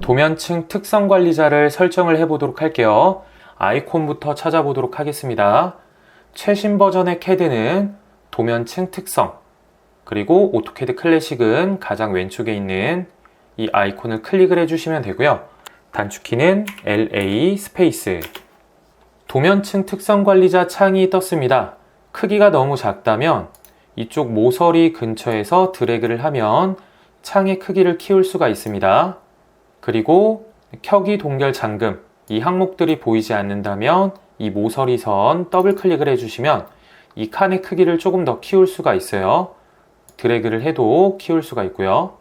도면층 특성 관리자를 설정을 해보도록 할게요. 아이콘부터 찾아보도록 하겠습니다. 최신 버전의 CAD는 도면층 특성, 그리고 오토캐드 클래식은 가장 왼쪽에 있는 이 아이콘을 클릭을 해주시면 되고요. 단축키는 LA 스페이스. 도면층 특성 관리자 창이 떴습니다. 크기가 너무 작다면 이쪽 모서리 근처에서 드래그를 하면 창의 크기를 키울 수가 있습니다. 그리고 켜기 동결 잠금 이 항목들이 보이지 않는다면 이 모서리 선 더블 클릭을 해주시면 이 칸의 크기를 조금 더 키울 수가 있어요. 드래그를 해도 키울 수가 있고요.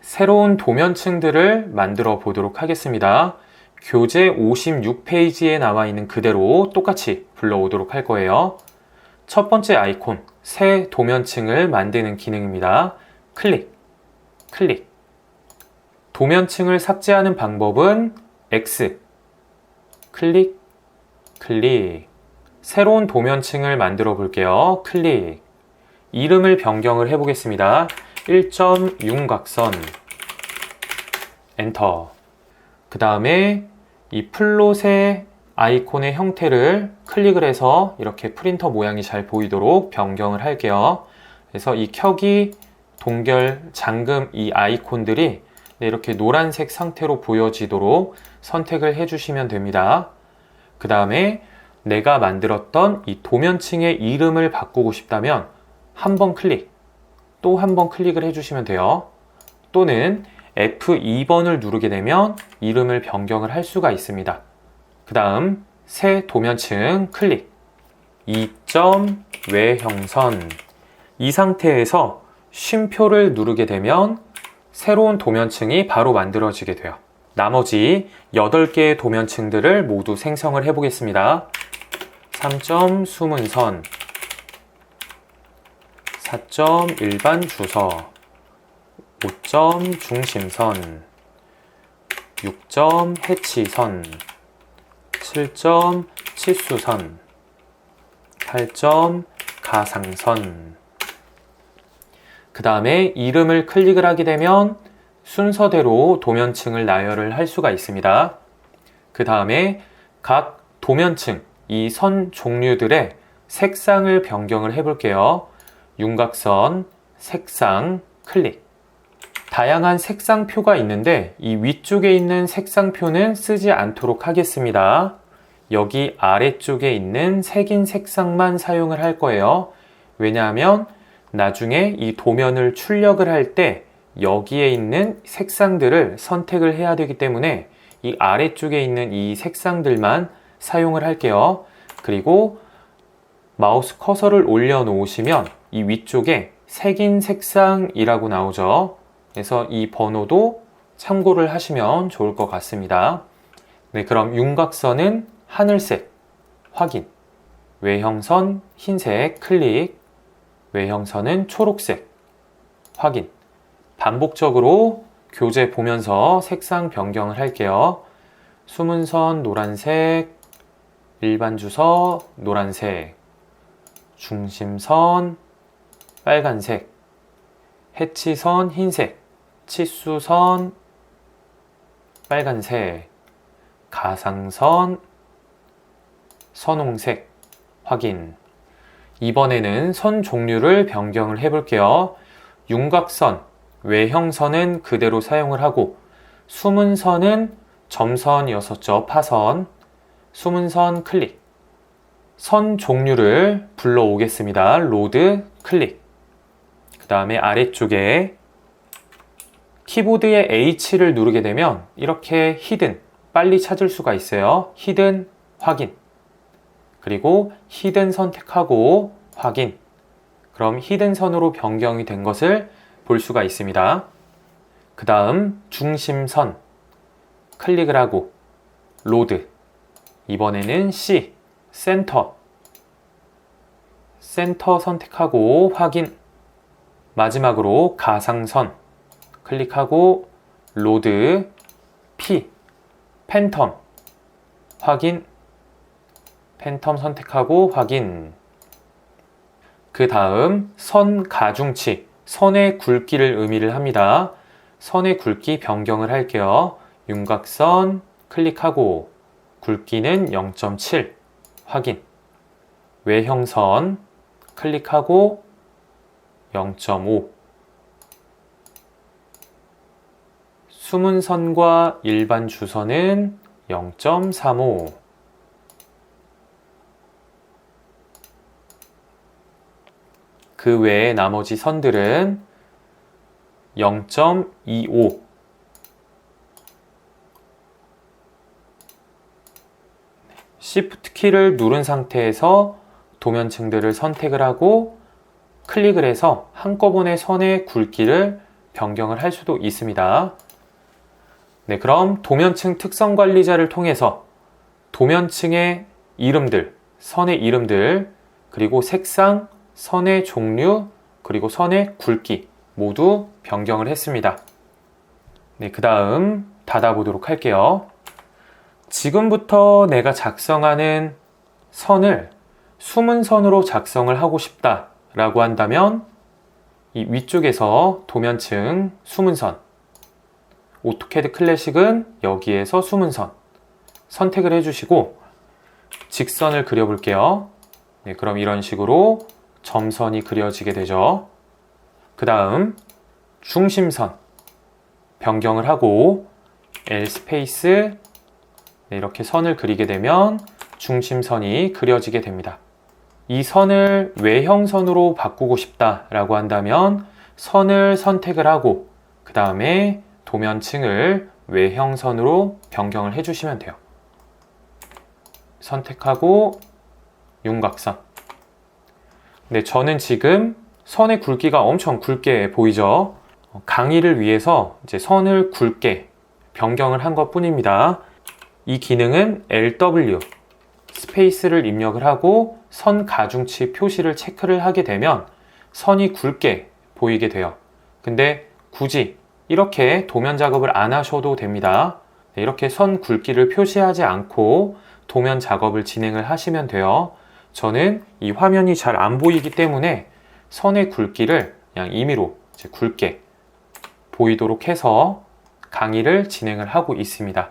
새로운 도면층들을 만들어 보도록 하겠습니다. 교재 56페이지에 나와 있는 그대로 똑같이 불러오도록 할 거예요. 첫 번째 아이콘, 새 도면층을 만드는 기능입니다. 클릭, 클릭. 도면층을 삭제하는 방법은 X, 클릭, 클릭. 새로운 도면층을 만들어 볼게요. 클릭. 이름을 변경을 해 보겠습니다. 1.윤곽선. 엔터. 그 다음에 이 플롯의 아이콘의 형태를 클릭을 해서 이렇게 프린터 모양이 잘 보이도록 변경을 할게요. 그래서 이 켜기, 동결, 잠금 이 아이콘들이 이렇게 노란색 상태로 보여지도록 선택을 해주시면 됩니다. 그 다음에 내가 만들었던 이 도면층의 이름을 바꾸고 싶다면 한 번 클릭, 또 한 번 클릭을 해주시면 돼요. 또는 F2번을 누르게 되면 이름을 변경을 할 수가 있습니다. 그 다음 새 도면층 클릭 2점 외형선 이 상태에서 쉼표를 누르게 되면 새로운 도면층이 바로 만들어지게 돼요. 나머지 8개의 도면층들을 모두 생성을 해 보겠습니다. 3점 숨은 선 4점 일반 주서 5점 중심선 6점 해치선 7점 치수선 8점 가상선 그 다음에 이름을 클릭을 하게 되면 순서대로 도면층을 나열을 할 수가 있습니다. 그 다음에 각 도면층, 이 선 종류들의 색상을 변경을 해 볼게요. 윤곽선, 색상, 클릭. 다양한 색상표가 있는데 이 위쪽에 있는 색상표는 쓰지 않도록 하겠습니다. 여기 아래쪽에 있는 색인 색상만 사용을 할 거예요. 왜냐하면 나중에 이 도면을 출력을 할 때 여기에 있는 색상들을 선택을 해야 되기 때문에 이 아래쪽에 있는 이 색상들만 사용을 할게요. 그리고 마우스 커서를 올려 놓으시면 이 위쪽에 색인 색상이라고 나오죠. 그래서 이 번호도 참고를 하시면 좋을 것 같습니다. 네, 그럼 윤곽선은 하늘색 확인. 외형선 흰색 클릭. 외형선은 초록색 확인. 반복적으로 교재 보면서 색상 변경을 할게요. 숨은 선 노란색, 일반 주서 노란색, 중심선 빨간색, 해치선 흰색, 치수선 빨간색, 가상선 선홍색 확인. 이번에는 선 종류를 변경을 해 볼게요. 윤곽선, 외형선은 그대로 사용을 하고 숨은 선은 점선이었었죠. 파선. 숨은 선 클릭. 선 종류를 불러오겠습니다. 로드 클릭. 그 다음에 아래쪽에 키보드의 H를 누르게 되면 이렇게 히든 빨리 찾을 수가 있어요. 히든 확인. 그리고 히든 선택하고 확인. 그럼 히든 선으로 변경이 된 것을 볼 수가 있습니다. 그 다음 중심선. 클릭을 하고 로드. 이번에는 C 센터. 센터 선택하고 확인. 마지막으로 가상선. 클릭하고 로드 P. 팬텀. 확인 팬텀 선택하고 확인 그 다음 선 가중치 선의 굵기를 의미를 합니다. 선의 굵기 변경을 할게요. 윤곽선 클릭하고 굵기는 0.7 확인. 외형선 클릭하고 0.5 숨은 선과 일반 주선은 0.35 그 외에 나머지 선들은 0.25 Shift 키를 누른 상태에서 도면층들을 선택을 하고 클릭을 해서 한꺼번에 선의 굵기를 변경을 할 수도 있습니다. 네, 그럼 도면층 특성 관리자를 통해서 도면층의 이름들, 선의 이름들, 그리고 색상, 선의 종류, 그리고 선의 굵기 모두 변경을 했습니다. 네, 그 다음 닫아보도록 할게요. 지금부터 내가 작성하는 선을 숨은 선으로 작성을 하고 싶다 라고 한다면 이 위쪽에서 도면층 숨은 선 오토캐드 클래식은 여기에서 숨은 선 선택을 해주시고 직선을 그려볼게요. 네, 그럼 이런 식으로 점선이 그려지게 되죠. 그 다음 중심선 변경을 하고 L 스페이스 네, 이렇게 선을 그리게 되면 중심선이 그려지게 됩니다. 이 선을 외형선으로 바꾸고 싶다라고 한다면 선을 선택을 하고 그 다음에 도면층을 외형선으로 변경을 해주시면 돼요. 선택하고 윤곽선. 네, 저는 지금 선의 굵기가 엄청 굵게 보이죠? 강의를 위해서 이제 선을 굵게 변경을 한 것 뿐입니다. 이 기능은 LW 스페이스를 입력을 하고 선 가중치 표시를 체크를 하게 되면 선이 굵게 보이게 돼요. 근데 굳이 이렇게 도면 작업을 안 하셔도 됩니다. 네, 이렇게 선 굵기를 표시하지 않고 도면 작업을 진행을 하시면 돼요. 저는 이 화면이 잘 안 보이기 때문에 선의 굵기를 그냥 임의로 굵게 보이도록 해서 강의를 진행을 하고 있습니다.